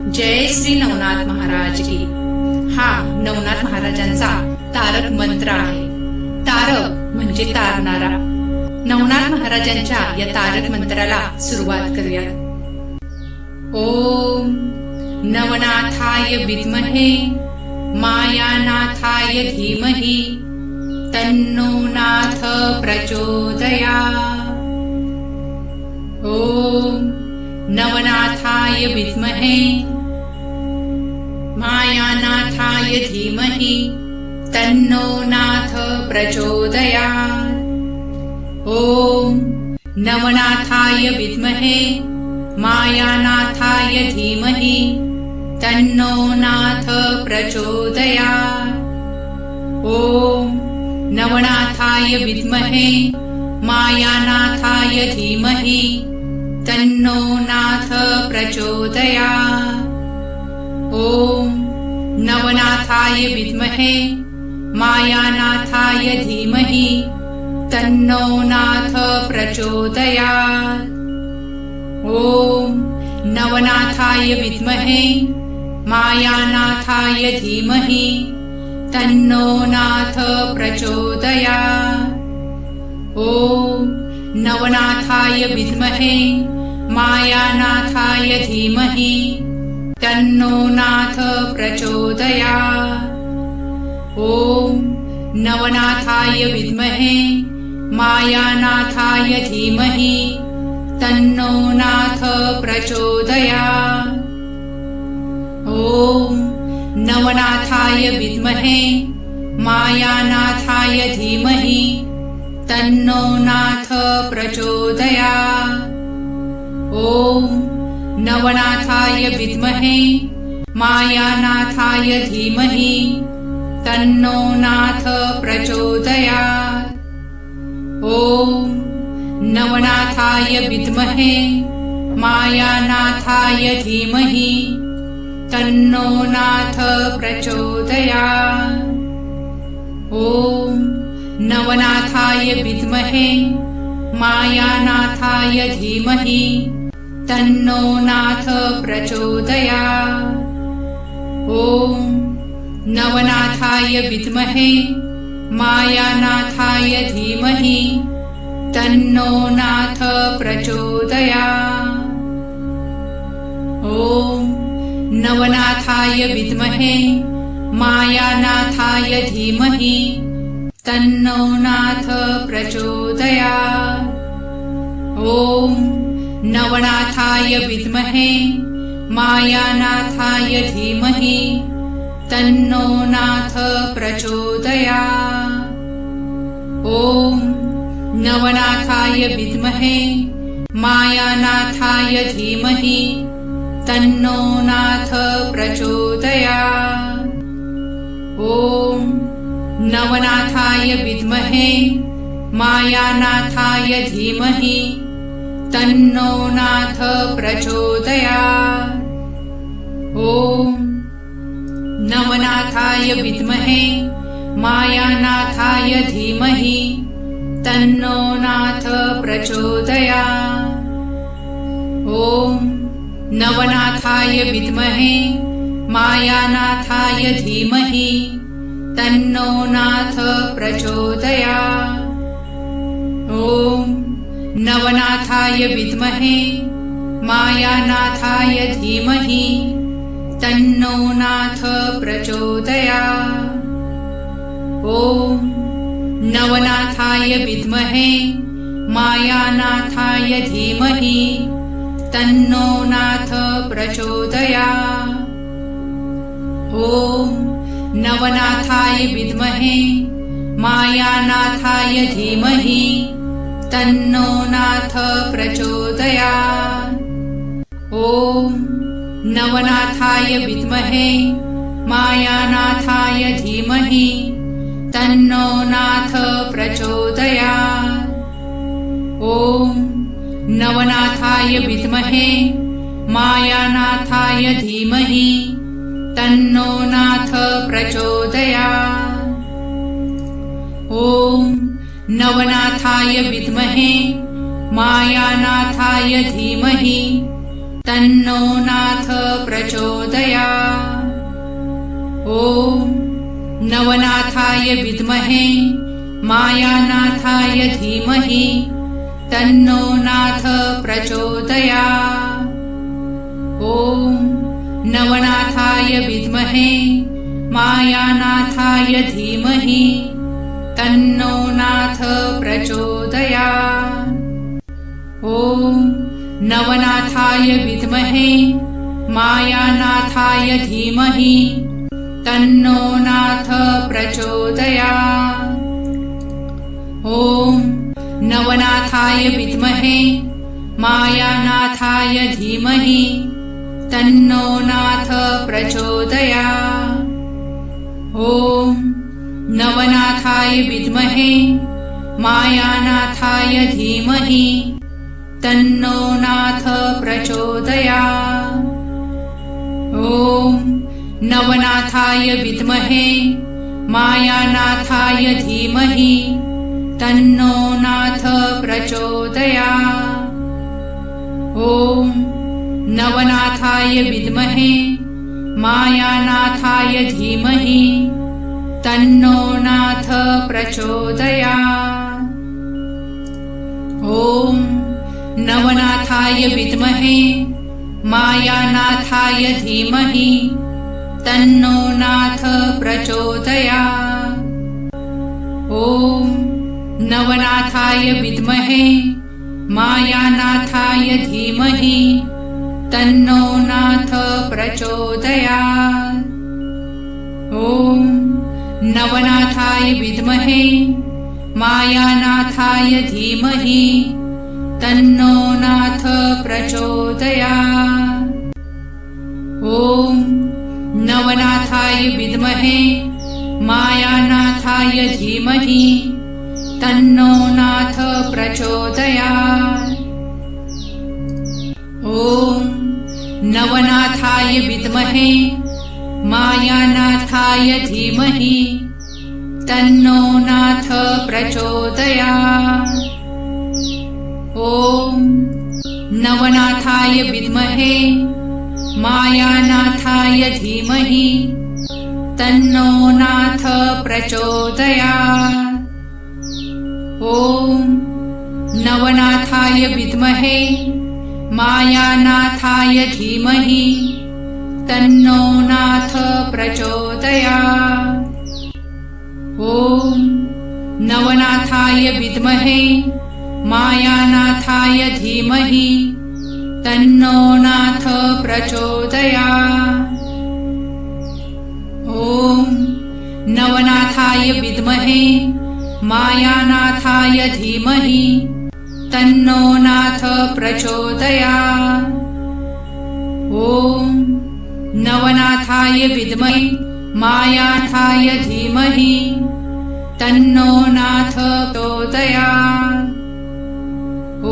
जय श्री नवनाथ महाराज की. हा नवनाथ महाराजांचा तारक मंत्र आहे. तारक म्हणजे तारणारा. नवनाथ महाराजांच्या या तारक मंत्राला सुरुवात करूया ओम नवनाथाय विद्महे मायानाथाय धीमहि तन्नो नाथ प्रचोदया ओम नवनाथाय विद्महे मायानाथाय धीमहि तन्नो नाथ प्रचोदयात्। ॐ नवनाथाय विद्महे मायानाथाय धीमहि तन्नो नाथ प्रचोदयात्। ॐ नवनाथाय विद्महे मायानाथाय धीमहि तन्नो नाथ प्रचोदयात् ॐ नवनाथाय विद्महे मायानाथाय धीमहि तन्नो नाथ प्रचोदयात्। ॐ नवनाथाय विद्महे मायानाथाय धीमहि तन्नो नाथ प्रचोदयात्। ॐ नवनाथाय विद्महे मायानाथाय धीमहि तन्नो नाथ प्रचोदयात् ॐ नवनाथाय विद्महे मायानाथाय धीमहि तन्नो नाथ प्रचोदयात् ॐ नवनाथाय विद्महे मायानाथाय धीमहि तन्नो नाथ प्रचोदयात् ॐ नवनाथाय विद्महे मायानाथाय धीमहि तन्नो नाथ प्रचोदयात्। ॐ नवनाथाय विद्महे मायानाथाय धीमहि तन्नो नाथ प्रचोदयात्। ॐ नवनाथाय विद्महे मायानाथाय धीमहि तन्नो नाथ प्रचोदयात् ॐ नवनाथाय विद्महे मायानाथाय धीमहि तन्नो नाथ प्रचोदयात् ॐ नवनाथाय विद्महे मायानाथाय धीमहि तन्नो नाथ प्रचोदयात् ॐ नवनाथाय विद्महे मायानाथाय धीमहि तन्नो नाथ प्रचोदया। ॐ नवनाथाय विद्महे मायानाथाय धीमहि तन्नो नाथ प्रचोदया। ॐ नवनाथाय विद्महे मायानाथाय धीमहि तन्नो नाथ प्रचोदया। ॐ नवनाथाय विद्महे मायानाथाय धीमहि तन्नो नाथ प्रचोदया। ॐ नवनाथाय विद्महे मायानाथाय धीमहि तन्नो नाथ प्रचोदया। ॐ नवनाथाय विद्महे मायानाथाय धीमहि तन्नो नाथ प्रचोदया। ॐ नवनाथाय विद्महे मायानाथाय धीमहि तन्नो नाथ प्रचोदया। ॐ नवनाथाय विद्महे मायानाथाय धीमहि तन्नो नाथ प्रचोदया ॐ नवनाथाय विद्महे मायानाथाय धीमहि तन्नो नाथ प्रचोदया ॐ नवनाथाय विद्महे मायानाथाय धीमहि तन्नो नाथ प्रचोदया ॐ नवनाथाय विद्महे मायानाथाय धीमहि तन्नो नाथ प्रचोदया। ॐ नवनाथाय विद्महे मायानाथाय धीमहि तन्नो नाथ प्रचोदया। ॐ नवनाथाय विद्महे मायानाथाय धीमहि तन्नो नाथ प्रचोदया। ॐ नवनाथाय विद्महे मायानाथाय धीमहि तन्नो नाथ प्रचोदया। ॐ नवनाथाय विद्महे मायानाथाय धीमहि तन्नो नाथ प्रचोदया। ॐ नवनाथाय विद्महे मायानाथाय धीमहि तन्नो नाथ प्रचोदया ॐ नवनाथाय विद्महे मायानाथाय धीमहि तन्नो नाथ प्रचोदया ॐ नवनाथाय विद्महे मायानाथाय धीमहि तन्नो नाथ प्रचोदया। ॐ नवनाथाय विद्महे मायानाथाय धीमहि तन्नो नाथ प्रचोदया। ॐ नवनाथाय विद्महे मायानाथाय धीमहि तन्नो नाथ प्रचोदया। ॐ नवनाथाय विद्महे मायानाथाय धीमहि तन्नो नाथ प्रचोदया ॐ नवनाथाय विद्महे मायानाथाय धीमहि तन्नो नाथ प्रचोदया ॐ नवनाथाय विद्महे मायानाथाय धीमहि तन्नो नाथ प्रचोदया ॐ नवनाथाय विद्महे मायानाथाय धीमहि तन्नो नाथ प्रचोदया ॐ नवनाथाय विद्महे मायानाथाय धीमहि तन्नो नाथ प्रचोदया नवनाथाय विद्महे मायानाथाय धीमहि तन्नो नाथ प्रचोदया। ॐ नवनाथाय विद्महे मायानाथाय धीमहि तन्नो नाथ प्रचोदया। ॐ नवनाथाय विद्महे मायानाथाय धीमहि तन्नो नाथ प्रचोदया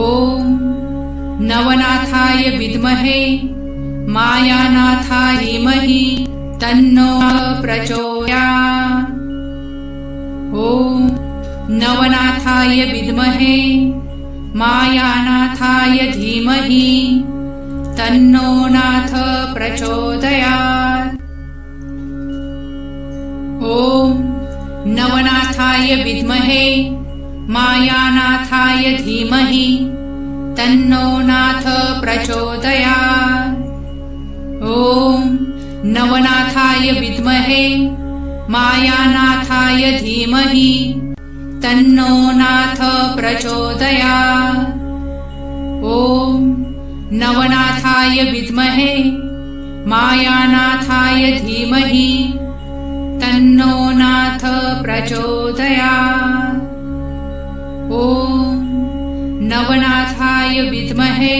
ॐ नवनाथाय विद्महे मायानाथाय धीमहि तन्नो प्रचोया ॐ नवनाथाय विद्महे मायानाथाय धीमहि तन्नो नाथ प्रचोदयात्। ॐ नवनाथाय विद्महे मायानाथाय धीमहि तन्नो नाथ प्रचोदया ॐ नवनाथाय विद्महे मायानाथाय धीमहि तन्नो नाथ प्रचोदया ॐ नवनाथाय विद्महे मायानाथाय धीमहि नाथ प्रचोदया ॐ नवनाथाय विद्महे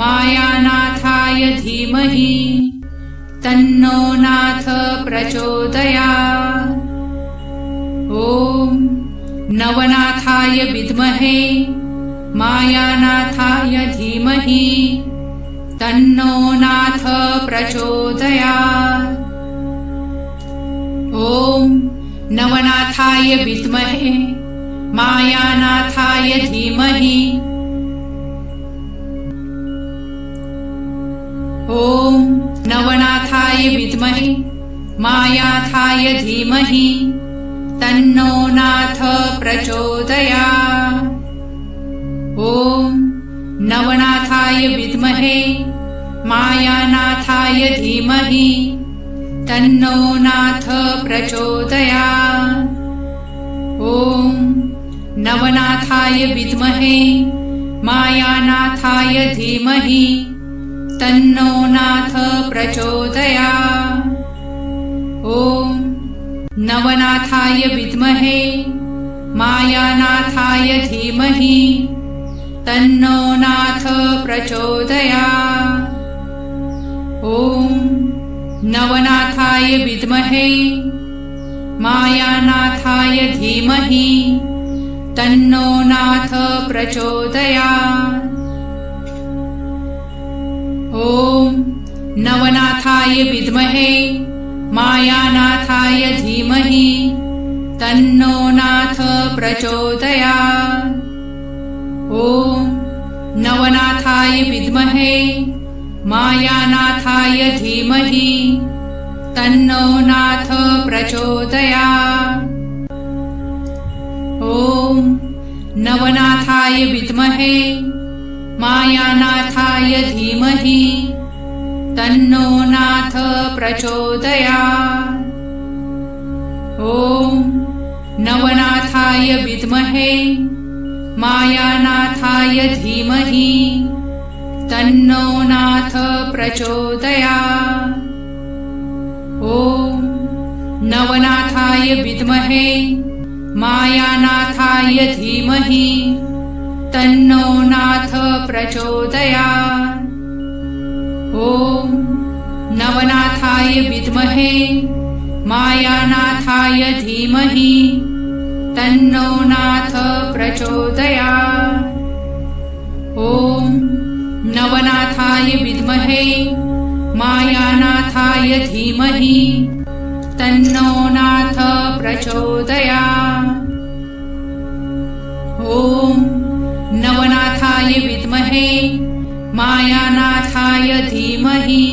मायानाथाय धीमहि तन्नो नाथ प्रचोदया ॐ नवनाथाय विद्महे मायानाथाय धीमहि तन्नो नाथ प्रचोदया ॐ नवनाथाय विद्महे मायानाथाय धीमहि। ॐ नवनाथाय विद्महे मायाथाय धीमहि। तन्नो नाथ प्रचोदया ॐ नवनाथाय विद्महे मायानाथाय धीमहि। तन्नो नाथ प्रचोदया ॐ नवनाथाय विद्महे मायानाथाय धीमहि तन्नो नाथ प्रचोदया ॐ नवनाथाय विद्महे मायानाथाय धीमहि तन्नो नाथ प्रचोदया नवनाथाय विद्महे मायानाथाय धीमहि तन्नो नाथ प्रचोदया ॐ नवनाथाय विद्महे मायानाथाय धीमहि तन्नो नाथ प्रचोदया ॐ नवनाथाय विद्महे मायानाथाय धीमहि तन्नो नाथ प्रचोदया। ॐ नवनाथाय विद्महे मायानाथाय धीमहि तन्नो नाथ प्रचोदया। ॐ नवनाथाय विद्महे मायानाथाय धीमहि तन्नो नाथ प्रचोदया। ॐ नवनाथाय विद्महे मायानाथाय धीमहि तन्नो नाथ प्रचोदया। ॐ नवनाथाय विद्महे मायानाथाय धीमहि तन्नो नाथ प्रचोदया। नवनाथाय विद्महे मायानाथाय धीमहि तन्नो नाथ प्रचोदया। ॐ नवनाथाय विद्महे मायानाथाय धीमहि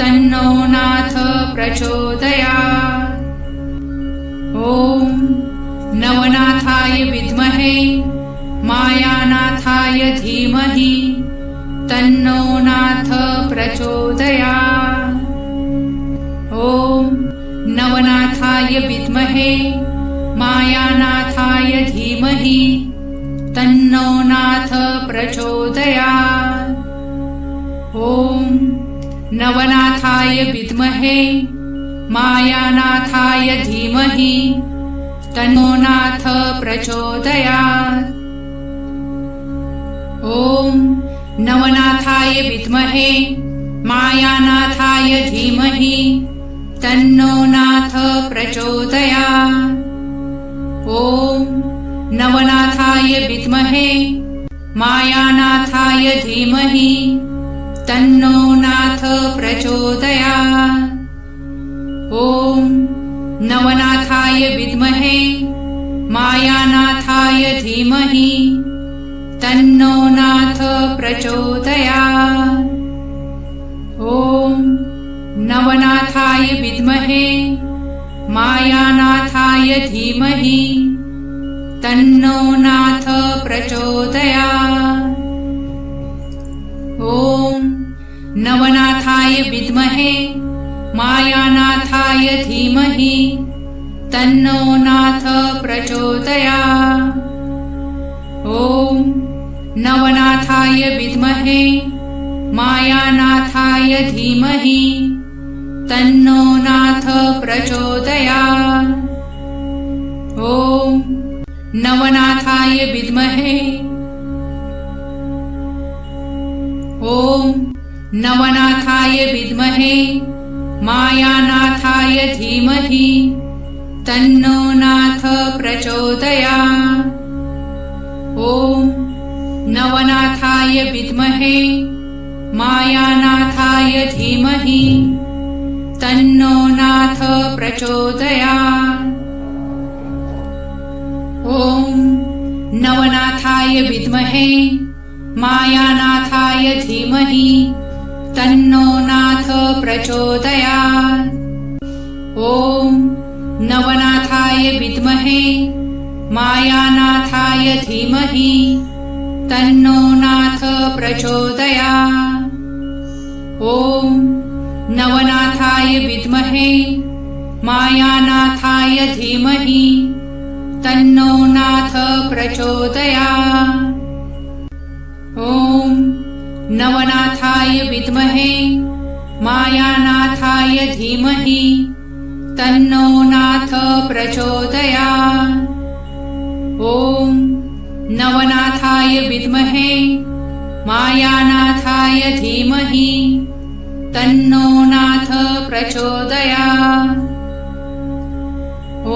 तन्नो नाथ प्रचोदया। ॐ नवनाथाय विद्महे तन्नो नाथ प्रचोदया। ॐ नवनाथाय विद्महे मायानाथाय धीमहि तन्नो नाथ प्रचोदया। ॐ नवनाथाय विद्महे मायानाथाय धीमहि तन्नो नाथ प्रचोदया। ॐ नवनाथाय विद्महे मायानाथाय धीमहि तन्नो नाथ प्रचोदया। ॐ नवनाथाय विद्महे मायानाथाय धीमहि तन्नो नाथ प्रचोदया। ॐ नवनाथाय विद्महे मायानाथाय धीमहि तन्नो नाथ प्रचोदया। ॐ नवनाथाय विद्महे मायानाथाय धीमहि तन्नो नाथ प्रचोदया। ॐ नवनाथाय विद्महे मायानाथाय धीमहि तन्नो नाथ प्रचोदया। ॐ नवनाथाय विद्महे मायानाथाय धीमहि तन्नो नाथ प्रचोदया ॐ नवनाथाय विद्महे। ॐ नवनाथाय विद्महे मायानाथाय धीमहि तन्नो नाथ प्रचोदया ॐ नवनाथाय विद्महे मायानाथाय धीमहि तन्नो नाथ प्रचोदया ॐ नवनाथाय विद्महे मायानाथाय धीमहि तन्नो नाथ प्रचोदया ॐ नवनाथाय विद्महे मायानाथाय धीमहि तन्नो नाथ प्रचोदया। ॐ नवनाथाय विद्महे मायानाथाय धीमहि तन्नो नाथ प्रचोदया। ॐ नवनाथाय विद्महे मायानाथाय धीमहि तन्नो नाथ प्रचोदया। ॐ नवनाथाय विद्महे मायानाथाय धीमहि तन्नो नाथ प्रचोदया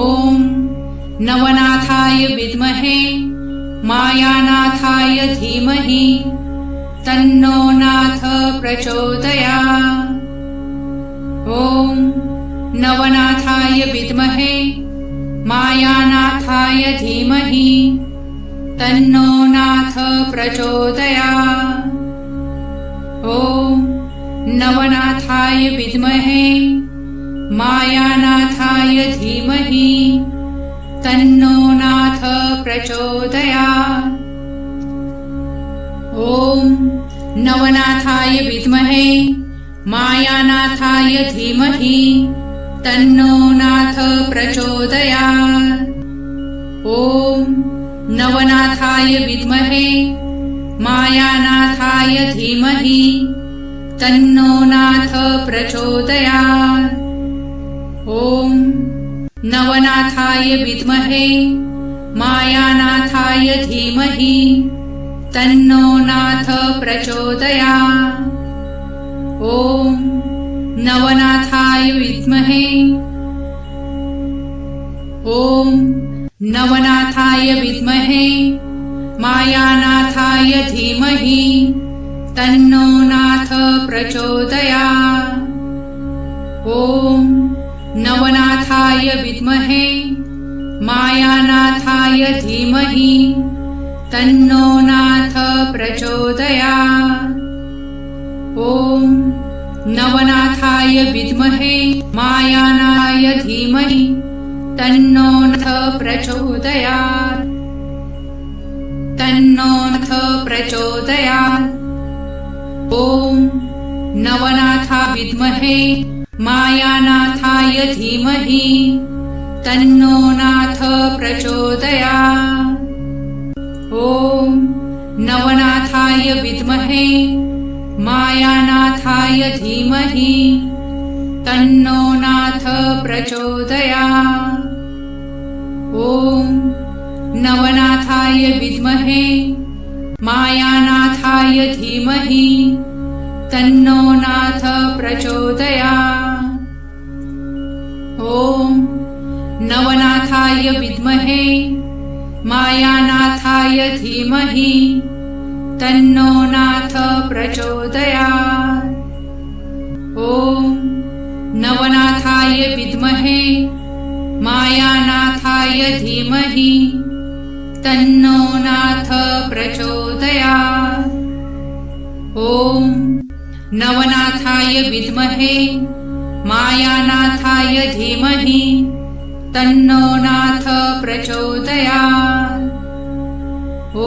ॐ नवनाथाय विद्महे मायानाथाय धीमहि तन्नो नाथ प्रचोदया ॐ नवनाथाय विद्महे मायानाथाय धीमहि तन्नो नाथ प्रचोदया। ॐ नवनाथाय विद्महे मायानाथाय धीमहि तन्नो नाथ प्रचोदया। ॐ नवनाथाय विद्महे मायानाथाय धीमहि तन्नो नाथ प्रचोदया। ॐ नवनाथाय विद्महे मायानाथाय धीमहि तन्नो नाथ प्रचोदयात्। ॐ नवनाथाय विद्महे मायानाथाय धीमहि तन्नो नाथ प्रचोदयात्। ॐ नवनाथाय विद्महे ॐ नवनाथाय विद्महे। मायानाथाय धीमहि तन्नो नाथ प्रचोदया। ॐ नवनाथाय विद्महे मायानाथाय धीमहि तन्नो नाथ प्रचोदया। ॐ नवनाथाय विद्महे मायानाय धीमहि तन्नो नाथ प्रचोदयात्। तन्नोऽर्थ प्रचोदयात् ॐ नवनाथा विद्महे मायानाथाय धीमहि तन्नो नाथ प्रचोदया ॐ नवनाथाय विद्महे मायानाथाय धीमहि तन्नो नाथ प्रचोदया ॐ नवनाथाय विद्महे मायानाथाय धीमहि तन्नो नाथ प्रचोदया। ॐ नवनाथाय विद्महे मायानाथाय धीमहि तन्नो नाथ प्रचोदया। ॐ नवनाथाय विद्महे मायानाथाय धीमहि तन्नो नाथ प्रचोदया ॐ नवनाथाय विद्महे मायानाथाय धीमहि तन्नो नाथ प्रचोदया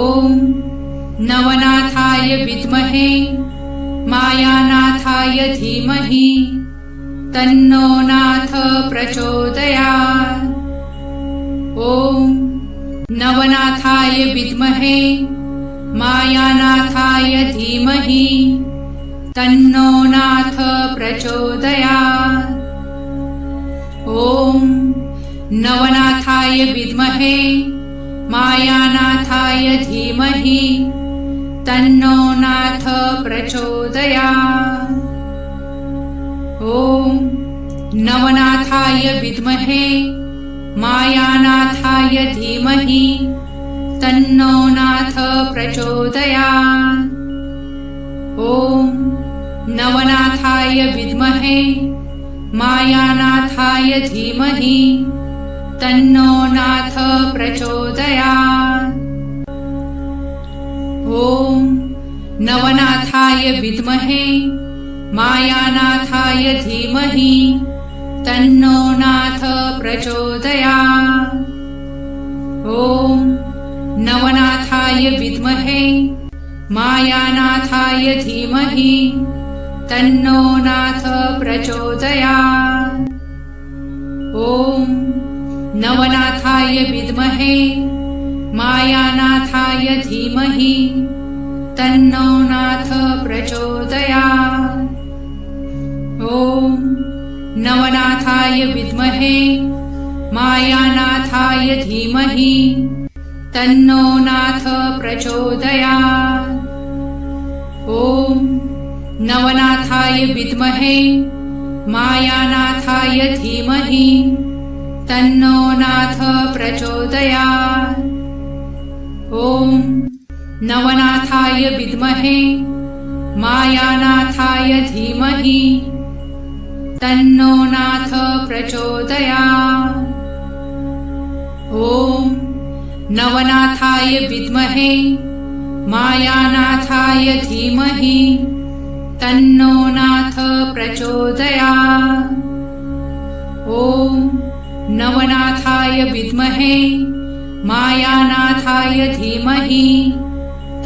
ॐ नवनाथाय विद्महे मायानाथाय धीमहि तन्नो नाथ प्रचोदया ॐ नवनाथाय विद्महे मायानाथाय धीमहि तन्नो नाथ प्रचोदयात्। ॐ नवनाथाय विद्महे मायानाथाय धीमहि तन्नो नाथ प्रचोदयात्। ॐ नवनाथाय विद्महे मायानाथाय धीमहि तन्नो नाथ प्रचोदयात्। ॐ नवनाथाय विद्महे मायानाथाय धीमहि तन्नो नाथ प्रचोदयात्। ॐ नवनाथाय विद्महे मायानाथाय धीमहि तन्नो नाथ प्रचोदया। ॐ नवनाथाय विद्महे मायानाथाय धीमहि तन्नो नाथ प्रचोदया। ॐ नवनाथाय विद्महे मायानाथाय धीमहि तन्नो नाथ प्रचोदया। ॐ नवनाथाय विद्महे मायानाथाय धीमहि तन्नो नाथ प्रचोदया ॐ नवनाथाय विद्महे मायानाथाय धीमहि तन्नो नाथ प्रचोदया ॐ नवनाथाय विद्महे मायानाथाय धीमहि तन्नो नाथ प्रचोदया ॐ नवनाथाय विद्महे मायानाथाय धीमहि तन्नो नाथ प्रचोदया ॐ नवनाथाय विद्महे मायानाथाय धीमहि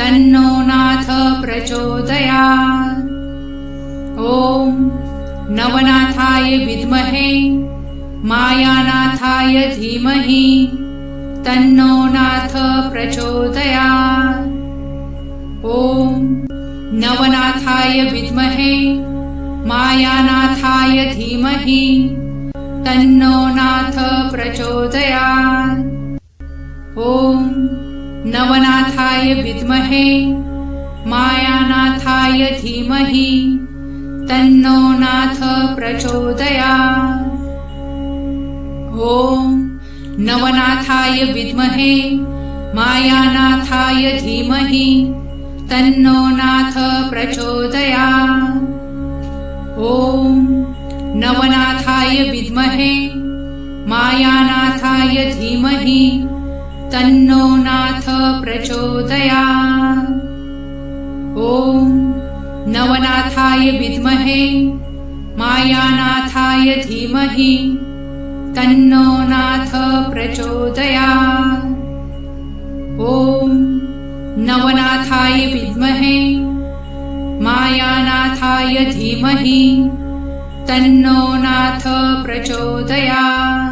तन्नो नाथ प्रचोदया ॐ नवनाथाय विद्महे मायानाथाय धीमहि तन्नो नाथ प्रचोदयात्। ॐ नवनाथाय विद्महे मायानाथाय धीमहि तन्नो नाथ प्रचोदयात्। ॐ नवनाथाय विद्महे मायानाथाय धीमहि तन्नो नाथ प्रचोदया। ॐ नवनाथाय विद्महे मायानाथाय धीमहि तन्नो नाथ प्रचोदया। ॐ नवनाथाय विद्महे मायानाथाय धीमहि तन्नो नाथ प्रचोदया। ॐ नवनाथाय विद्महे मायानाथाय धीमहि तन्नो नाथ प्रचोदयात्। ॐ नवनाथाय विद्महे मायानाथाय धीमहि तन्नो नाथ प्रचोदयात्।